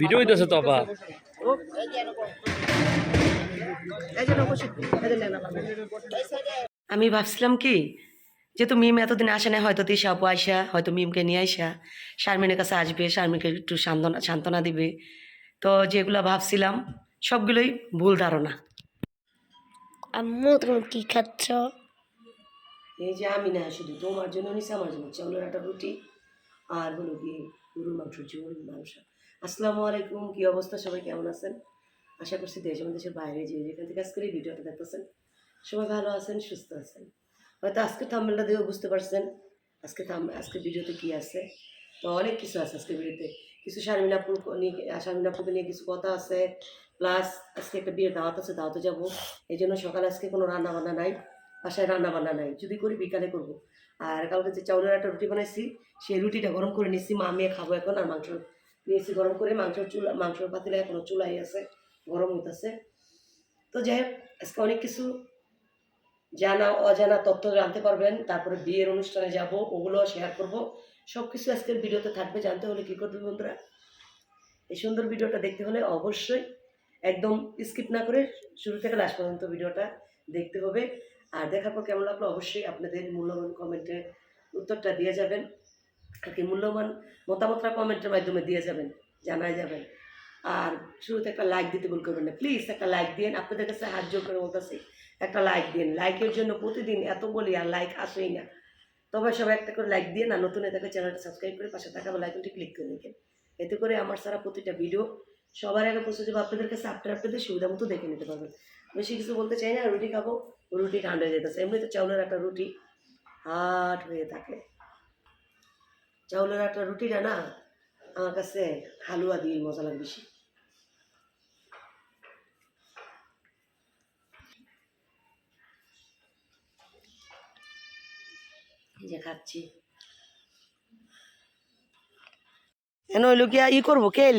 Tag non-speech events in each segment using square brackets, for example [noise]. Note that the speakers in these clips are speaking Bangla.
ভিডিও হইতেছে তো আপা আমি ভাবছিলাম কি যেহেতু মিম এতদিন আসে না হয়তো তিশা আপু আইসা হয়তো মিমকে নিয়ে আইসা শারমিনের কাছে আসবে শারমিনকে একটু সান্ত্বনা সান্ত্বনা দিবে। তো যেগুলো ভাবছিলাম সবগুলোই ভুল ধারণা। আম্মু তুমি কি খাচ্ছ? এই যে আমি না শুধু তোমার জন্য নিছি আমার জন্য চাউলের একটা রুটি আর হলো গিয়ে গরুর মাংস ঝোল মাংস। আসসালামু আলাইকুম, কি অবস্থা? সবাই কেমন আছেন? আশা করছি দেশ এবং দেশের বাইরে যে যেখান থেকে আজকের এই ভিডিওটা দেখতেছেন, সবাই ভালো আছেন, সুস্থ আছেন। হয়তো আজকে থাম্বেলটা দেখেও বুঝতে পারছেন আজকে থাম আজকে ভিডিওতে কি আছে। তো অনেক কিছু আছে আজকে ভিডিওতে। কিছু শারমিন আপুর নিয়ে, শারমিন আপুকে নিয়ে কিছু কথা আছে প্লাস আজকে একটা বিয়ের দাওয়াত আছে, দাওয়াতে যাব। এই জন্য সকালে আজকে কোনো রান্নাবান্না নাই, বাসায় রান্নাবান্না নাই। যদি করি বিকালে করব। আর কালকে যে চাউলের একটা রুটি বানাইছি, সেই রুটিটা গরম করে নিচ্ছি মা মেয়ে খাব এখন, আর মাংস নিয়েছি, গরম করে মাংসের চুলা, মাংসের পাতিলে এখনও চুলাই আছে, গরম হইতেছে। তো যাই হোক, আজকে অনেক কিছু জানা, অজানা তথ্য জানতে পারবেন, তারপরে বিয়ের অনুষ্ঠানে যাব, ওগুলো শেয়ার করব। সব কিছু আজকের ভিডিওতে থাকবে, জানতে হলে কী করবে বন্ধুরা? এই সুন্দর ভিডিওটা দেখতে হলে অবশ্যই একদম স্কিপ না করে শুরু থেকে লাস্ট পর্যন্ত ভিডিওটা দেখতে হবে। আর দেখার পর কেমন লাগল, অবশ্যই আপনাদের মূল্যবান কমেন্টে উত্তরটা দিয়ে যাবেন। আর মূল্যবান মতামতটা কমেন্টের মাধ্যমে দিয়ে যাবেন জানাই যাবেন। আর শুরুতে একটা লাইক দিতে ভুল করবেন না। প্লিজ একটা লাইক দিন আপনাদের কাছে জোর করে বলতেছি, একটা লাইক দিন লাইকের জন্য প্রতিদিন এত বলি আর লাইক আসেই না। তবে সবাই একটা করে লাইক দিয়ে না নতুন এটাকে চ্যানেলটা সাবস্ক্রাইব করে পাশে থাকা লাইকনটি ক্লিক করে দেখেন। এতে করে আমার সারা প্রতিটা ভিডিও সবার আগে পৌঁছে যাব। আপনাদের কাছে আপনার আপনাদের সুবিধা মতো দেখে নিতে পারবেন। বেশি কিছু বলতে চাই না, রুটি খাব, রুটি ঠান্ডা হয়ে যেতেছে। এমনি তো চাউলের একটা রুটি হাট হয়ে থাকে। চাউলের একটা রুটিটা না আমার কাছে হালুয়া দিয়ে মজা লাগে বেশি। যে খাচ্ছি। এন হইল কি ই করব, কেল।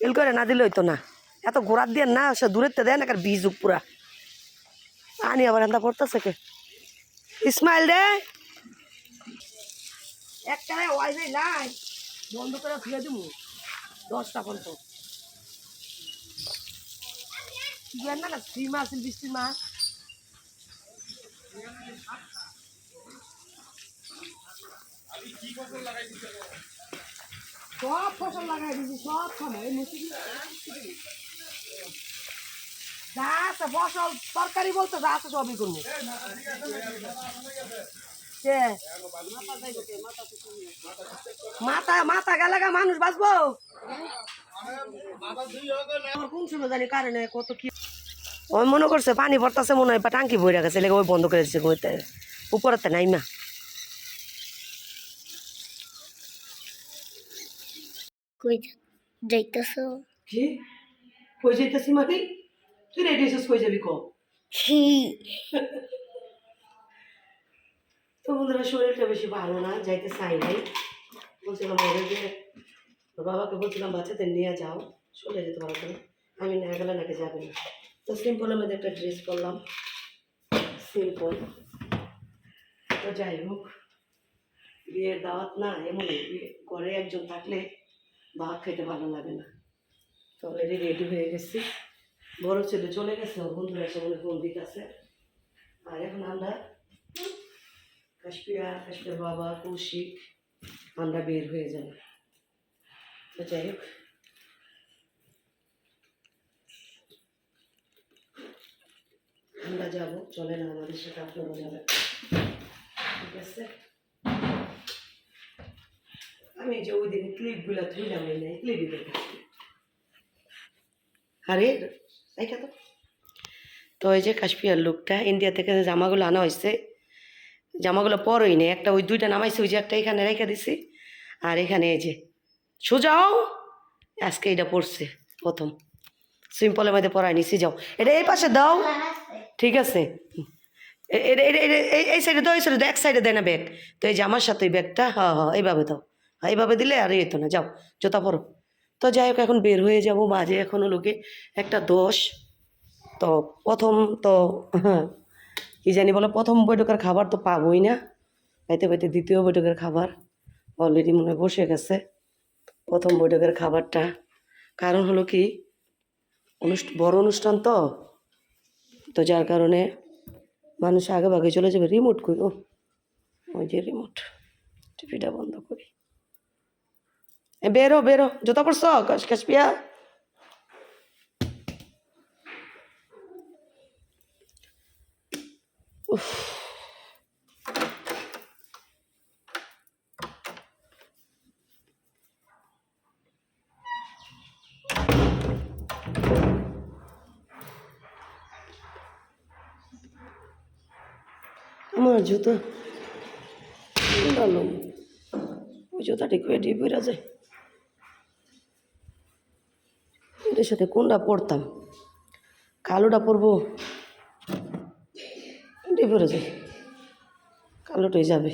কেল করে না দিলে হইতো না। এত ঘোরার দিয়ে না সে দূরের তো দেয় না বীজ পুরা আনি আবার এন্দা পড়তেছে কে? ইসমাইল রে একটা ওয়াইফাই লাই বন্ধ করে ফিরে দিব। দশটা পর্যন্ত। জ্ঞান না না থ্রি মাস বৃষ্টি মাস সব ফসল লাগাই দিছি সব সময় যা আছে তরকারি বলতে যা আছে সবই করব। কে? মাথা মাথা গেলে মানুষ বাঁচবো? আমার কোন সময় জানি কারণে কত কি? ওই মনে করছে পানি পড়তেছে মনে হয় টাঙ্কি বইরা গেছে লেগে ওই বন্ধ করে দিচ্ছে ঘুরতে উপরেতে নাই মা কই যাইতেছ? কি? কই যাইতেছি মানে? তুই রেডি কই যাবি কি? তো বন্ধুরা, শরীরটা বেশি ভালো না, যাইতে চাই নাই। বলছিলাম যে বাবাকে বলছিলাম, বাচ্চাদের নিয়ে যাও, চলে যেতে পারো তুমি। আমি না গেলে নাকি যাবে না। তো সিম্পলের মধ্যে একটা ড্রেস করলাম সিম্পল তো যাই হোক, বিয়ের দাওয়াত না, এমনই বিয়ে, ঘরে একজন থাকলে ভাত খেতে ভালো লাগে না। তো অলরেডি রেডি হয়ে গেছি। বড় ছেলে চলে গেছে, বন্ধুরা মনে ফোন দিতেছে। আর এখন আমরা কাশ্মীরা কাশ্মীর বাবা কৌশিক, আমরা বের হয়ে যাব। তো যাই হোক। আমরা যাব চলে না আমাদের সাথে আপনারা যাবেন। ঠিক আছে? আমি যে ওই দিন ক্লিপগুলো ধুইলাম নাই, ক্লিপই দেখেছি। আরে, দেখা তো। তো এই যে কাশ্মীর লুকটা ইন্ডিয়া থেকে জামাগুলো আনা হয়েছে জামাগুলো পরই নেই একটা ওই দুইটা নামাইছে ওই যে একটা এখানে রেখে দিছি। আর এখানে এই যে সোজাও আজকে এটা পড়ছে প্রথম। সিম্পলের মধ্যে পরাই নিছি যাও এটা এই পাশে দাও। ঠিক আছে। এ- এ- এ- এ- এই- সাইডে দাও এই সাইডে দাও এক সাইডে দেয় না ব্যাগ তো এই যে আমার সাথে ওই ব্যাগটা হ্যাঁ হ্যাঁ এইভাবে দাও। হ্যাঁ এইভাবে দিলে আর এই তো না যাও জোতা পরো। তো যাই হোক এখন বের হয়ে যাব মাঝে এখনও লোকে একটা দোষ। তো প্রথম তো হ্যাঁ। কি জানি বলো, প্রথম বৈঠকের খাবার তো পাবোই না। পাইতে পাইতে দ্বিতীয় বৈঠকের খাবার অলরেডি মনে বসে গেছে। প্রথম বৈঠকের খাবারটা। কারণ হলো কি অনুষ্ঠান বড় অনুষ্ঠান তো। তো যার কারণে মানুষ আগে ভাগে চলে যাবে রিমোট কই ও ওই যে রিমোট টিভিটা বন্ধ করি। বেরো বেরো, জুতা পড়ছ কাশ কাশপিয়া আমার জুতো। ভালো ওই জুতাটি কেটে বেরা যায়। এটার সাথে কোনটা পরতাম? কালোটা পরবো। এটাই পরে যায় কালোটাই যাবে।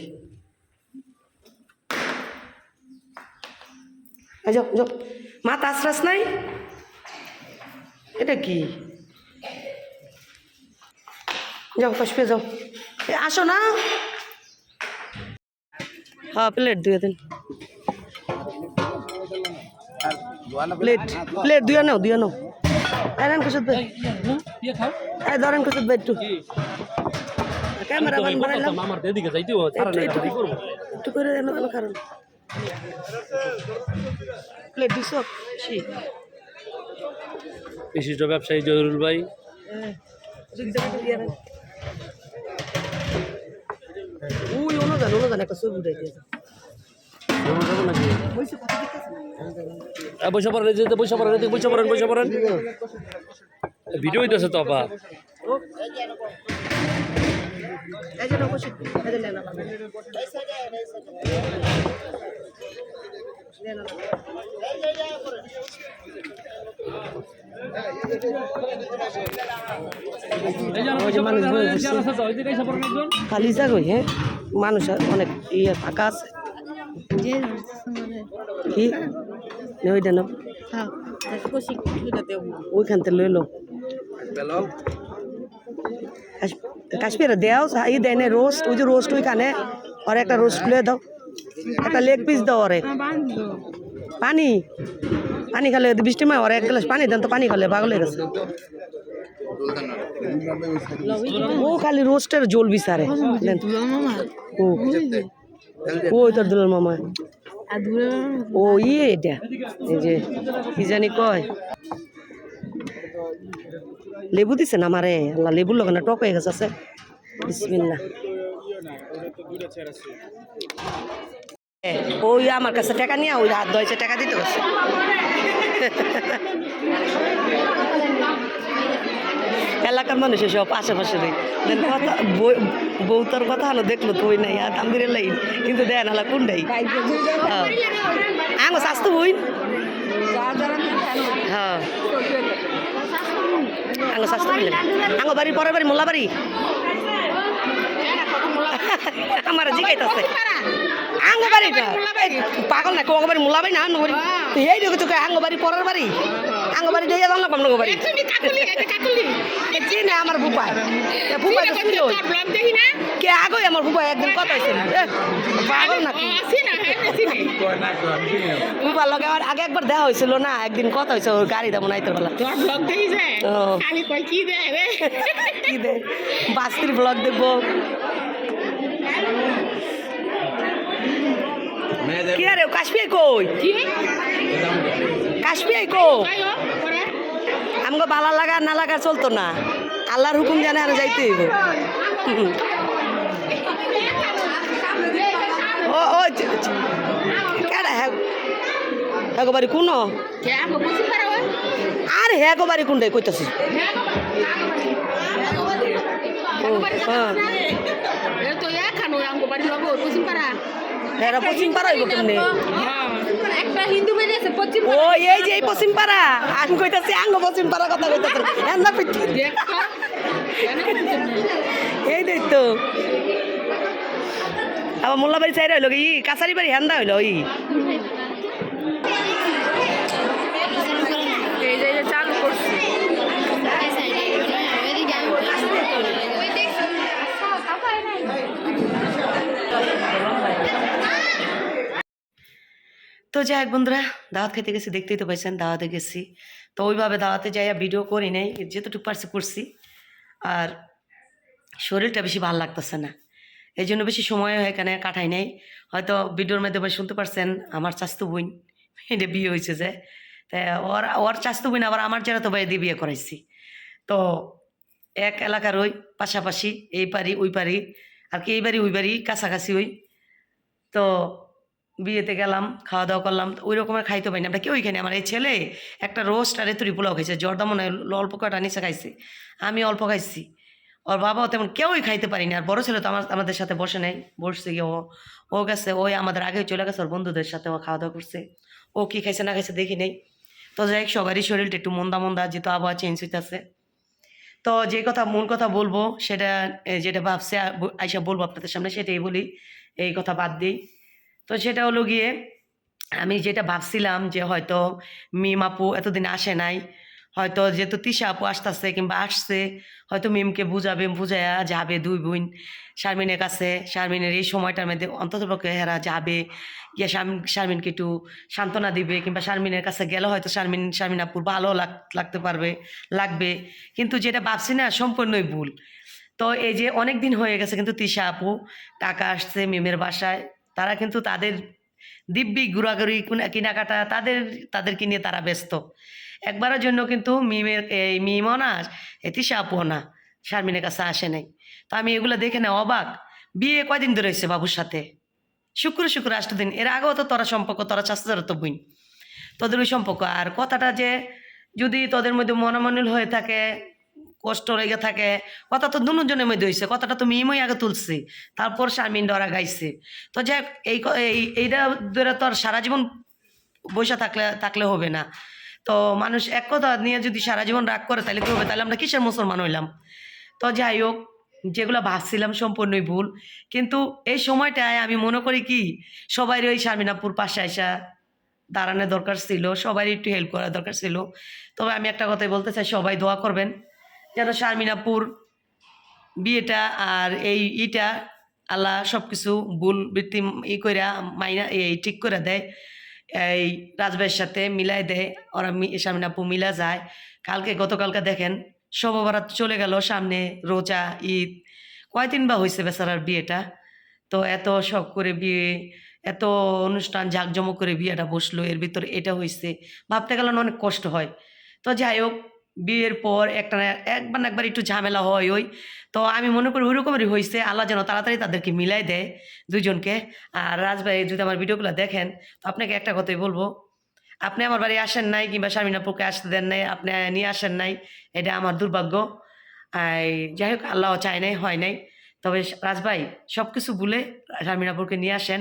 এই যাও যাও। মাথা আশ্রাস নাই? এটা কি? যাও কাশ্মীর যাও। আসো না। হ্যাঁ প্লেট দুয়ে দিন। প্লেট প্লেট দুয়ে নাও দুয়ে নাও। এরেন কুসুদ ভাই এই ধরেন কুসুদ ভাই একটু। ক্যামেরা বান বানাইলাম আমার এদিকে যাইতে হবে তারা একটু একটু। কি করব? একটু করে দেন কোনো কারণ। প্লেট দিছো? সি বিশিষ্ট ব্যবসায়ী জহুরুল ভাই। উই অনুদান অনুদান একটা ছবি উঠে দিয়েছে পয়সা পড়েন যেতে পয়সা পড়েন এদিকে পয়সা পড়েন পয়সা পড়েন ভিডিও হইতেছে তো আপা। এই যে এই যে নেন ওই। খালি জাগই হ্যাঁ মানুষ অনেক ইয়ে ফাঁকা আছে কি নে ওইটা না ওইখান থেকে লইলো কাশ্মীরে দেও ই দেয় না, রোস্ট, ওই যে রোস্ট ওইখানে আর একটা রোস্ট খুলে দাও, একটা লেগ পিস দাও ওরে। পানি পানি খালে বৃষ্টি মায় ওরা এক গ্লাস পানি দেন তো পানি খালে পাগল হয়ে গেছে। ও খালি রোস্টের জল বিচারে। ও ওই তোর দুলাল মামা। ও ইয়ে এটা, এই যে, কি জানি কয়। লেবু দিছে না আমারে আল্লাহ লেবুর লগে না টক হয়ে গেছে আছে? বিসমিল্লাহ। এ, ওই আমার কাছে টাকা নিয়ে ওই হাত দইছে টাকা দিতে গেছে এলাকার মানুষ সব আশেপাশে নেই কথা হলো দেখল তো ওই নাই আর তামদিরে লাইন কিন্তু দেন আলা কোনটাই আঙ্গো স্বাস্থ্য বই হ্যাঁ। আঙ্গো স্বাস্থ্য আঙ্গ বাড়ি পরের বাড়ি মোল্লা বাড়ি আমার জিগাইতেছে। পাগল না কোয়া বাড়ি মোল্লা না বাড়ি তো এই দেখো তোকে আঙ্গো বাড়ি। পরের বাড়ি। আঙ্গো বাড়ি দিয়ে জানলাম বাড়ি এ চিনে আমার বুপাই এ বুপাই তো কে আগে আমার বুপাই একদিন কথা হয়েছিল পাগল না বুপার লগে আমার আগে একবার দেওয়া হয়েছিল না একদিন কথা হয়েছে ওর গাড়ি দেবো নাইতে বেলা ও। কি দে? বাস্তির ব্লগ দেখব। কি আরে কাশ্মীর কই? কাশ্মীর কো আমাকে বালা লাগা না লাগা চলতো না। আল্লাহর হুকুম জানে আর যাইতে হইব। ও ও কেডা হ্যাঁ হ্যাঁ বাড়ি কোন? আর হ্যাঁ বাড়ি কোনটাই কইতাছি? হ্যাঁ হেরা পশ্চিম পাড়া হইব কেমনে একটা হিন্দু বেরিয়েছে পশ্চিম ও এই যে এই পশ্চিম পাড়া আমি কইতাছি আঙ্গ পশ্চিম পাড়া কথা কইতাছি। এন্দা পিঠি। এই দেখ তো। আবার মোল্লাবাড়ি চাই রইল ই কাছারি বাড়ি হ্যান্দা হইল ই এই যে এই যে চালু করছি তো যাই বন্ধুরা, দাওয়াত খেতে গেছি, দেখতেই তো পাইছেন, দাওয়াতে গেছি। তো ওইভাবে দাওয়াতে যাইয়া ভিডিও করি নাই, যেতটুকু পারছি করছি। আর শরীরটা বেশি ভালো লাগতেছে না। এই জন্য বেশি সময় এখানে কাটাই নাই। হয়তো ভিডিওর মাধ্যমে শুনতে পারছেন, আমার চাস্তু বোন, এটা বিয়ে হয়েছে যে। তা ওর ওর চাস্তু বোন আবার আমার যারা তো ভাই দিয়ে বিয়ে করাইছি। তো এক এলাকার ওই পাশাপাশি এই পারি ওই পারি আর কি এই বাড়ি, ওই বাড়ি কাছাকাছি ওই। তো বিয়েতে গেলাম খাওয়া দাওয়া করলাম ওই রকমের খাইতে পারিনি। আমরা কেউ খাইনি, আমার এই ছেলে একটা রোস্ট আর এতুরি পোলাও খাইছে, জর্দা মনে হয় অল্প কটা নিচে খাইছে। আমি অল্প খাইছি। ওর বাবাও তেমন কেউই খাইতে পারিনি, আর বড় ছেলে তো আমার, আমাদের সাথে বসে নাই, বসছে গিয়ে ও ও গেছে, ওই আমাদের আগে চলে গেছে, ওর বন্ধুদের সাথে ও খাওয়া দাওয়া করছে। ও কী খাইছে না খাইছে দেখি নেই। তো যাই সবারই শরীরটা একটু মন্দা মন্দা, যেহেতু আবহাওয়া চেঞ্জ হইতেছে। তো যে কথা, মূল কথা বলব, সেটা যেটা ভাবছে আইসা বলব আপনাদের সামনে, সেটাই বলি, এই কথা বাদ দিই। তো সেটা হলো গিয়ে আমি যেটা ভাবছিলাম যে হয়তো মিম আপু এতদিন আসে নাই, হয়তো যেহেতু তিশা আপু আসতেছে কিংবা আসছে, হয়তো মিমকে বুঝাবে, বুঝাইয়া যাবে দুই বোন শারমিনের কাছে। শারমিনের এই সময়টার মধ্যে অন্ততপক্ষে হেরা যাবে, গিয়ে শারমিন, শারমিনকে একটু সান্ত্বনা দিবে কিংবা শারমিনের কাছে গেলে হয়তো শারমিন শারমিন আপুর ভালো লাগ, লাগতে পারবে, লাগবে। কিন্তু যেটা ভাবছি না সম্পূর্ণই ভুল। তো এই যে অনেক দিন হয়ে গেছে কিন্তু তিশা আপু টাকা আসছে মিমের বাসায় তারা কিন্তু তাদের দিব্যি ঘোরাঘুরি, কুনা- কেনাকাটা তাদের, তাদেরকে নিয়ে তারা ব্যস্ত। একবারের জন্য কিন্তু মিমের, এই মিমও না তিশা না শারমিনের কাছে আসে নাই। তো আমি এগুলো দেখে না, অবাক। বিয়ে কয়দিন ধরে হয়েছে বাবুর সাথে? শুক্র শুক্র দিন। এর আগেও তো তোরা সম্পর্ক, তোরা চাষার তো বইন তোদের ওই সম্পর্ক। আর কথাটা যে যদি তোদের মধ্যে মনোমনিল হয়ে থাকে কষ্ট লেগে থাকে। কথা তো দুজনের মধ্যে হয়েছে কথাটা তো মিমই আগে তুলছি। তারপর শারমিন ডরা গাইছে। তো যাই এই এইটা ধরে তোর সারা জীবন বসে থাকলে থাকলে হবে না। তো মানুষ এক কথা নিয়ে যদি সারা জীবন রাগ করে, তাহলে কী হবে? তাহলে আমরা কিসের মুসলমান হইলাম? তো যাই হোক, যেগুলো ভাবছিলাম সম্পূর্ণই ভুল। কিন্তু এই সময়টায় আমি মনে করি কি সবাই ওই শারমিনাপুর পাশে আসা দাঁড়ানোর দরকার ছিল। সবারই একটু হেল্প করার দরকার ছিল। তবে আমি একটা কথাই বলতে চাই, সবাই দোয়া করবেন। যেন শারমিনাপুর বিয়েটা আর এই ইটা আল্লাহ সব কিছু ভুল বৃত্তি ই কইরা মাইনা এই ঠিক করে দেয়। এই রাজভাইয়ের সাথে মিলাই দেয়, ওরা শারমিনাপু মিলা যায়। কালকে গতকালকে দেখেন শববারাত চলে গেল সামনে রোজা, ঈদ। কয়দিন বা হয়েছে বেচারার বিয়েটা? তো এত শখ করে বিয়ে, এত অনুষ্ঠান জাঁকজমক করে বিয়েটা বসল, এর ভিতরে এটা হয়েছে ভাবতে গেলে অনেক কষ্ট হয়। তো যাই হোক বিয়ের পর একটা একবার না একবার একটু ঝামেলা হয় ওই। তো আমি মনে করি ওই রকমেরই হয়েছে আল্লাহ যেন তাড়াতাড়ি তাদেরকে মিলাই দেয় দুজনকে আর রাজভাই যদি আমার ভিডিওগুলো দেখেন, তো আপনাকে একটা কথাই বলব, আপনি আমার বাড়ি আসেন নাই কিংবা স্বামীনাপুরকে আসতে দেন নাই, আপনি নিয়ে আসেন নাই, এটা আমার দুর্ভাগ্য। যাই হোক, আল্লাহ চায় নাই, হয় নাই। তবে রাজভাই সব কিছু ভুলে শারমিনাপুরকে নিয়ে আসেন।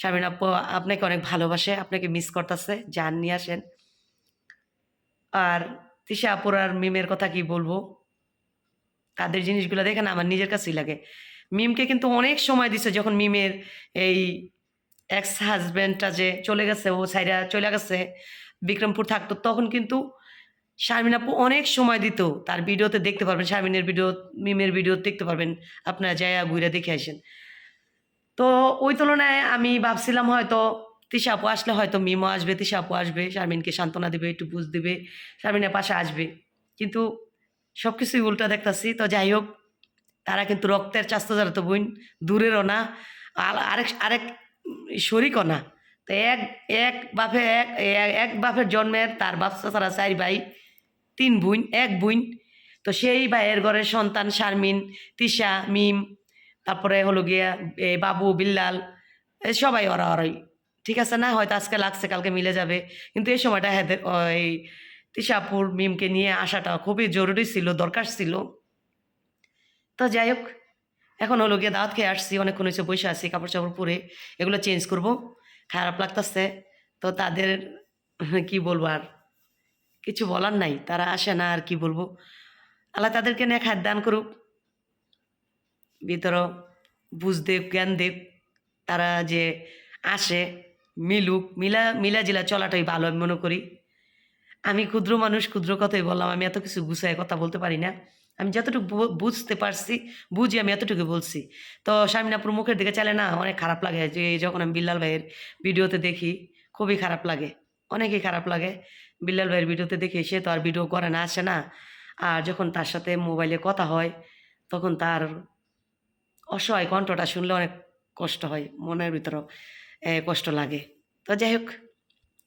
শারমিনাপু আপনাকে অনেক ভালোবাসে, আপনাকে মিস করতেছে, যান, নিয়ে আসেন। আর তিশা আপুর আর মিমের কথা কি বলব? তাদের জিনিসগুলো দেখে না আমার নিজের কাছেই লাগে। মিমকে কিন্তু অনেক সময় দিছে যখন মিমের এই এক্স হাজব্যান্ডটা যে চলে গেছে, ও সাইরা চলে গেছে, বিক্রমপুর থাকতো, তখন কিন্তু শারমিন আপু অনেক সময় দিত। তার ভিডিওতে দেখতে পারবেন, শারমিনের ভিডিও, মিমের ভিডিও দেখতে পারবেন। আপনারা যাইয়া ঘুরে দেখে আসেন। তো ওই তুলনায় আমি ভাবছিলাম হয়তো তিশা আপু আসলে হয়তো মিমও আসবে, তিশা আপু আসবে, শারমিনকে সান্ত্বনা দেবে, একটু বুঝ দেবে, শারমিনের পাশে আসবে। কিন্তু সব কিছুই উল্টা দেখতাছি। তো যাই হোক, তারা কিন্তু রক্তের চাস্ত যারা তো বোন, দূরেরও না, আর- আরেক আরেক শরিকও না। তো এক এক বাপে, এক, এক- বাপের জন্মের তার বাচ্চা তারা চার ভাই, তিন বোন, এক বোন। তো সেই ভাইয়ের ঘরের সন্তান শারমিন, তিশা, মিম, তারপরে হলো গিয়া বাবু, বিল্লাল সবাই ওরা ওরাই। ঠিক আছে না? হয়তো আজকে লাগছে, কালকে মিলে যাবে। কিন্তু এই সময়টা হেদের ওই তিশাপুর মিমকে নিয়ে আসাটা খুবই জরুরি ছিল, দরকার ছিল। তো যাই হোক, এখন হলো গিয়ে দাওয়াত খেয়ে আসছি, অনেকক্ষণ হয়েছে বসে আছি কাপড় চাপড় পরে। এগুলো চেঞ্জ করব, খারাপ লাগতেছে। তো তাদের [laughs] কি বলব আর? কিছু বলার নাই, তারা আসে না আর কি বলব। আল্লাহ তাদেরকে নিয়ে খাদ্য দান করুক। ভিতর বুঝ দেব জ্ঞান দেব তারা যে আসে মিলুক, মিলা মিলা জিলা চলাটাই ভালো আমি মনে করি। আমি ক্ষুদ্র মানুষ, ক্ষুদ্র কথাই বললাম, আমি এত কিছু গুছায় কথা বলতে পারি না। আমি যতটুকু বুঝতে পারছি, বুঝি আমি এতটুকু বলছি। তো স্বামীনাপুর মুখের দিকে চালে না, অনেক খারাপ লাগে যে যখন আমি বিল্লাল ভাইয়ের ভিডিওতে দেখি, খুবই খারাপ লাগে, অনেকই খারাপ লাগে। বিল্লাল ভাইয়ের ভিডিওতে দেখি সে তো আর ভিডিও করে না, আসে না। আর যখন তার সাথে মোবাইলে কথা হয়, তখন তার অসহায় কণ্ঠটা শুনলে অনেক কষ্ট হয়, মনের ভিতরও। কষ্ট লাগে। তো যাই হোক,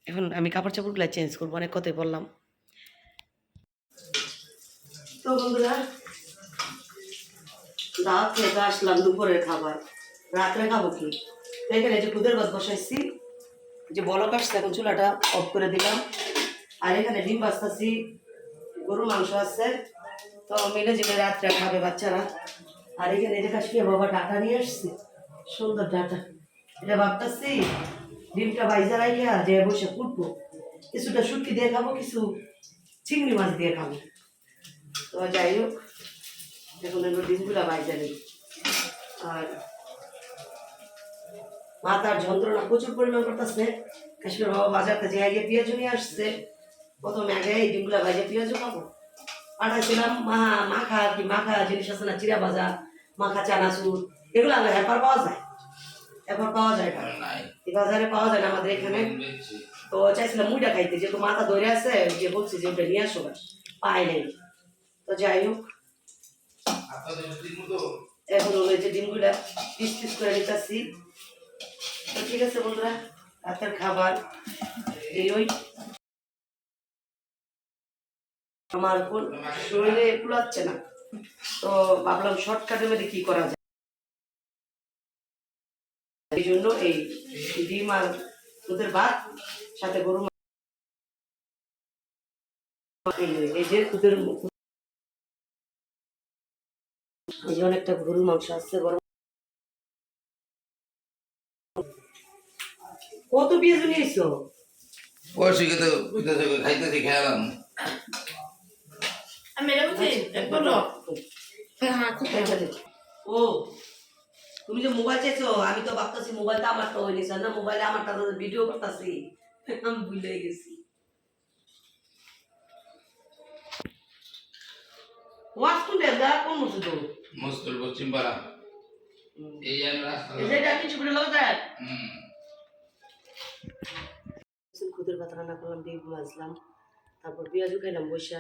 এখন আমি কাপড় চাপড়গুলো চেঞ্জ করব, অনেক কথাই বললাম। তো বন্ধুরা দাওয়াত থেকে আসলাম দুপুরের খাবার। রাত্রে খাব কি? এখানে যে কুদের ভাত বসাইছি যে বলক আসছে, এখন চুলাটা অফ করে দিলাম। আর এখানে ডিম বাজতাছি গরু মাংস আছে। তো মিলে জিলে রাত্রে খাবে বাচ্চারা। আর এখানে যে কাশ্মীর বাবা ডাটা নিয়ে আসছে, সুন্দর ডাটা। এটা ভাবতেছি, ডিমটা বাইজা রাখিয়া যে বসে কুটবো। কিছুটা শুটকি দিয়ে খাব, কিছু চিংড়ি মাছ দিয়ে খাব। তো যাই হোক, এখন এগুলো ডিমগুলা বাইজা নেই। আর মাথার যন্ত্রণা প্রচুর পরিমাণ করতেছে। কাশ্মীর বাবা বাজার থেকে আগে পেঁয়াজ নিয়ে আসছে, প্রথমে আগে এই ডিমগুলা ভাজে পেঁয়াজু খাব। পাঠাইছিলাম, মা, মাখা কি মাখা জিনিস আছে না চিরা ভাজা, মাখা চানাচুর, এগুলো আগে হ্যাপার পাওয়া যায়। এখন পাওয়া যায় না। এই বাজারে পাওয়া যায় না আমাদের এখানে। তো চাইছিলাম মুইটা খাইতে যেহেতু মাথা ধরে আছে যে বলছি যে ওটা নিয়ে আসো পাই নাই। তো যাই হোক। এখন ডিমগুলা পিস পিস করে নিতেছি। তো ঠিক আছে বন্ধুরা রাতের খাবার। এই ওই। আমার শরীরে কুলাচ্ছে না। তো ভাবলাম শর্টকাটের মধ্যে কি করা যায়? এই জন্য এই ডিম আর দুধের ভাত সাথে গরু এই- যে দুধের এই যে অনেকটা গরুর মাংস আসছে গরম কত পেঁয়াজ নিয়েছো? খাইতেছি খেয়ালাম আমি এটা বুঝি বলো হ্যাঁ খুব ও তুমি যে মোবাইল চাইছো আমি তো ভাবতেছি মোবাইলটা আমার তো হয়নি না মোবাইলে আমারটা তো ভিডিও করতেছি। আমি ভুলে গেছি। ওয়াশ কোনটা দা কোন মুছে তো পশ্চিম পাড়া। এই আমি রাস্তা এই যে এটা কিছু করে লোক যায়? হুম। খুদের ভাত রান্না করলাম ডিম ভাজলাম তারপর পেঁয়াজও খাইলাম বৈশা।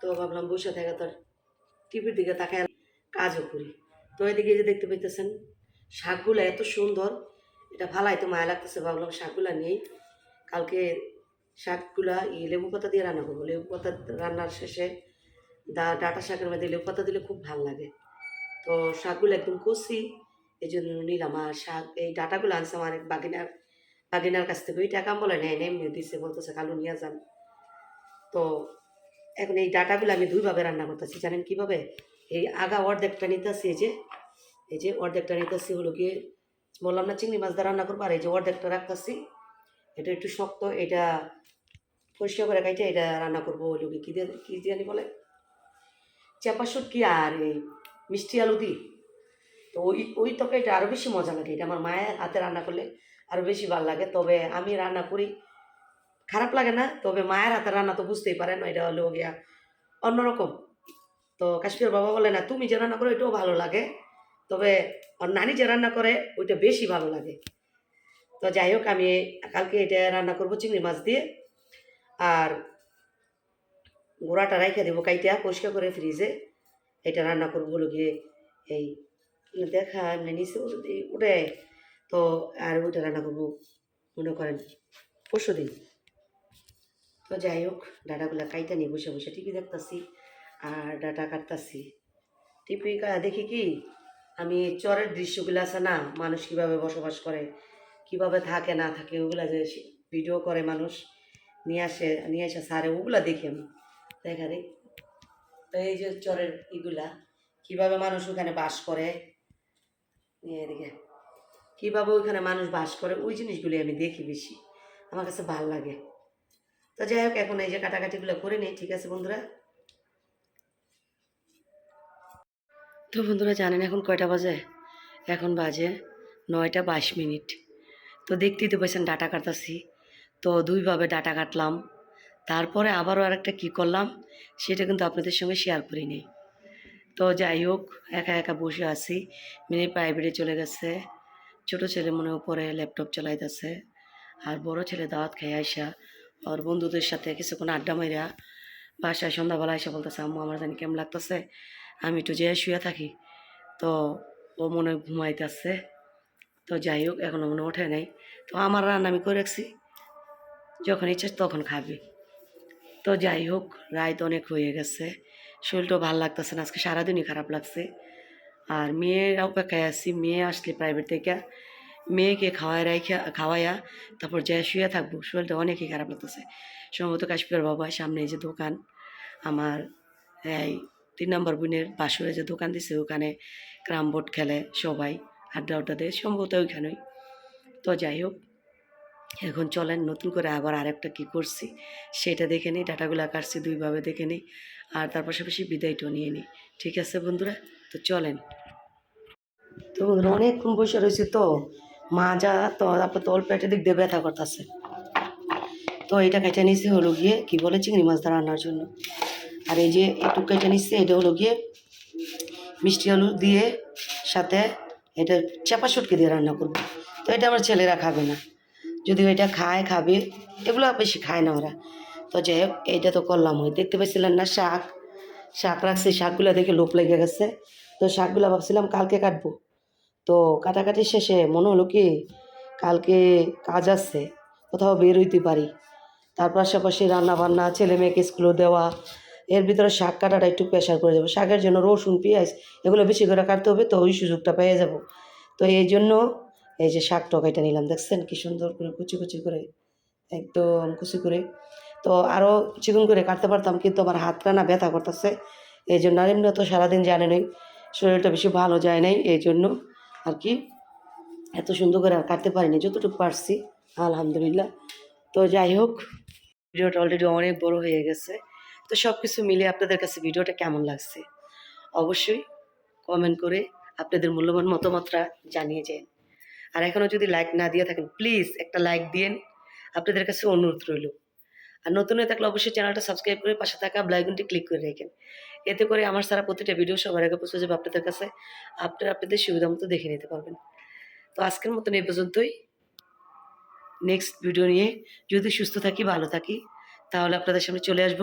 তো ভাবলাম বৈশা থেকে তার টিভির দিকে তাকায় কাজও করি। তো এদিকে যে দেখতে পাইতেছেন, শাকগুলো এত সুন্দর, এটা ভালাই তো মায়া লাগতেছে, ভাবলাম শাকগুলা নিয়েই কালকে শাকগুলা এই লেবু পাতা দিয়ে রান্না করব। লেবু পাতা রান্নার শেষে দা ডাটা শাকের মধ্যে লেবু পাতা দিলে খুব ভালো লাগে। তো শাকগুলো একদম কষি এই জন্য নিলাম। আর শাক এই ডাটাগুলো আনছে আমার এক বাগিনার বাগিনার কাছ থেকে। ওই টাকা বলে নেয় নেই এমনি দিচ্ছে বলতেছে কালু নিয়ে যান। তো এখন এই ডাটাগুলো আমি দুইভাবে রান্না করতেছি, জানেন কীভাবে? এই আগা অর্ধেকটা নিতেছি, এই যে এই যে অর্ধেকটা নিতেছি হলো গিয়ে, বললাম না চিংড়ি মাছ দিয়ে রান্না করব, আর এই যে অর্ধেকটা রাখতেছি, এটা একটু শক্ত, এটা পরিষ্কার করে কাইটে এটা রান্না করব হলো কী দিয়ে, কী জানি বলে? চাপা শুটকি আর এই মিষ্টি আলু দিই তো ওই ওই তরকারিটা আরও বেশি মজা লাগে, এটা আমার মায়ের হাতে রান্না করলে আরও বেশি ভালো লাগে, তবে আমি রান্না করি, খারাপ লাগে না, তবে মায়ের হাতে রান্না তো বুঝতেই পারেন, এটা হলো গিয়া অন্যরকম। তো কাশ্মীর বাবা বলে, না, তুমি যে রান্না করো, এটাও ভালো লাগে। তবে ওর নানি যে রান্না করে, ওইটা বেশি ভালো লাগে। তো যাই হোক, আমি কালকে এটা রান্না করব চিংড়ি মাছ দিয়ে। আর গোড়াটা রাইখে দেবো কাইটা পরিষ্কার করে ফ্রিজে। এটা রান্না করব হলো গিয়ে এই দেখা এমনি নিচে উঠে- উঠে, তো আর ওইটা রান্না করব, মনে করেন পরশু দিন তো যাই হোক, ডাটাগুলা কাইটা নিয়ে বসে বসে ঠিকই দেখতাছি। আর ডাটা কাটতাছি। টিভি দেখি কি? আমি চরের দৃশ্যগুলো আছে না, মানুষ কীভাবে বসবাস করে, কীভাবে থাকে, না থাকে, ওগুলা যে ভিডিও করে মানুষ, নিয়ে আসে নিয়ে আসে সারে ওগুলা দেখি আমি। দেখা রে তো এই যে চরের ইগুলা কীভাবে মানুষ ওখানে বাস করে এদিকে। কীভাবে ওইখানে মানুষ বাস করে, ওই জিনিসগুলি আমি দেখি বেশি, আমার কাছে ভালো লাগে। তো যাই হোক, এখন এই যে কাটাকাটিগুলো করে নিই, ঠিক আছে বন্ধুরা? তো বন্ধুরা জানেন এখন কয়টা বাজে? এখন বাজে নয়টা বাইশ মিনিট। তো দেখতেই তো পেয়েছেন ডাটা কাটতাছি। তো দুইভাবে ডাটা কাটলাম। তারপরে আবারও আরেকটা কী করলাম, সেটা কিন্তু আপনাদের সঙ্গে শেয়ার করিনি তো যাই হোক, একা একা বসে আছি। মিনি প্রাইভেটে চলে গেছে। ছোট ছেলে মনে উপরে ল্যাপটপ চালাইতেছে। আর বড় ছেলে দাওয়াত খেয়ে আইসা। আর বন্ধুদের সাথে কিছুক্ষণ আড্ডা মাইরা বাসায় সন্ধ্যাবেলা এসে বলতেছে, আম্মু, আমার জানি কেমন লাগতেছে? আমি একটু যেয়ে শুয়ে থাকি। তো ও মনে ঘুমাইতেছে। তো যাই হোক, এখনও মনে ওঠে নাই। তো আমার রান্না আমি করে রাখছি। যখন ইচ্ছে তখন খাবি। তো যাই হোক, রাত অনেক হয়ে গেছে। শরীরটাও ভালো লাগতেছে না, আজকে সারাদিনই খারাপ লাগছে। আর মেয়ের অপেক্ষায় আছি, মেয়ে আসলে প্রাইভেট থেকে। মেয়েকে খাওয়াই রাইখা খাওয়াইয়া তারপর যা শুয়ে থাকব। শরীরটা অনেকই খারাপ লাগতেছে। সম্ভবত কাশ্মীর বাবা সামনে যে দোকান, আমার এই তিন নম্বর বোনের বাসুরে যে দোকান দিছে, ওখানে ক্রাম বোর্ড খেলে সবাই। আড্ডা আড্ডা দেয়, সম্ভবত ওইখানেই। তো যাই হোক, এখন চলেন, নতুন করে আবার আরেকটা কি করছি, সেটা দেখে নিই, ডাটাগুলো কাটছি দুইভাবে দেখে নিই, আর তার পাশাপাশি বিদায়টাও নিয়ে নিই। ঠিক আছে বন্ধুরা? তো চলেন। তো বন্ধুরা, অনেকক্ষণ বসে রয়েছে তো মাজা তো তারপর তোল পেটে দিক দিয়ে ব্যথা করতেছে। তো এটা কেটে নিছি হলো গিয়ে, কি বলে, চিংড়ি মাছ ধরা রান্নার জন্য। আর এই যে একটু কেটে নিচ্ছে, এটা হলো গিয়ে মিষ্টি আলু দিয়ে সাথে এটা চাপা শুটকি দিয়ে রান্না করব। তো এটা আমার ছেলেরা খাবে না। যদি এটা খায়, খাবে, এগুলো বেশি খায় না ওরা। তো যাই হোক, এইটা তো করলাম ওই। দেখতে পাইছিলেন না শাক? শাক রাখছি, শাকগুলো দেখে লোভ লেগে গেছে। তো শাকগুলো ভাবছিলাম কালকে কাটবো। তো কাটাকাটি শেষে মনে হলো কি, কালকে কাজ আছে, কোথাও বের হইতে পারি। তার পাশাপাশি রান্না বান্না ছেলে মেয়েকে স্কুলে দেওয়া এর ভিতরে শাক কাটাটা একটু প্রেশার করে যাব শাকের জন্য রসুন, পেঁয়াজ এগুলো বেশি করে কাটতে হবে, তো ওই সুযোগটা পেয়ে যাব। তো এই জন্য এই যে শাক টকাইটা নিলাম, দেখছেন কি সুন্দর করে কুচি কুচি করে, একদম কুচি করে। তো আরও চিকন করে কাটতে পারতাম, কিন্তু আমার হাতটা না ব্যথা করতেছে, এই জন্য আর এমনি তো সারাদিন জানেনই শরীরটা বেশি ভালো যায় নাই, এই জন্য আর কি এত সুন্দর করে আর কাটতে পারিনি, যতটুকু পারছি, আলহামদুলিল্লাহ। তো যাই হোক, ভিডিওটা অলরেডি অনেক বড় হয়ে গেছে। তো সব কিছু মিলে আপনাদের কাছে ভিডিওটা কেমন লাগছে? অবশ্যই কমেন্ট করে আপনাদের মূল্যবান মতামতটা জানিয়ে যান। আর এখনও যদি লাইক না দিয়ে থাকেন প্লিজ একটা লাইক দিন আপনাদের কাছে অনুরোধ রইল। আর নতুন হয়ে থাকলে অবশ্যই চ্যানেলটা সাবস্ক্রাইব করে পাশে থাকা ব্লাইকনটি ক্লিক করে রাখেন। এতে করে আমার সারা প্রতিটা ভিডিও সবার আগে পৌঁছে যাবে আপনাদের কাছে। আপনারা আপনাদের সুবিধা মতো দেখে নিতে পারবেন। তো আজকের মতন এই পর্যন্তই। নেক্সট ভিডিও নিয়ে যদি সুস্থ থাকি, ভালো থাকি, তাহলে আপনাদের সামনে চলে আসব।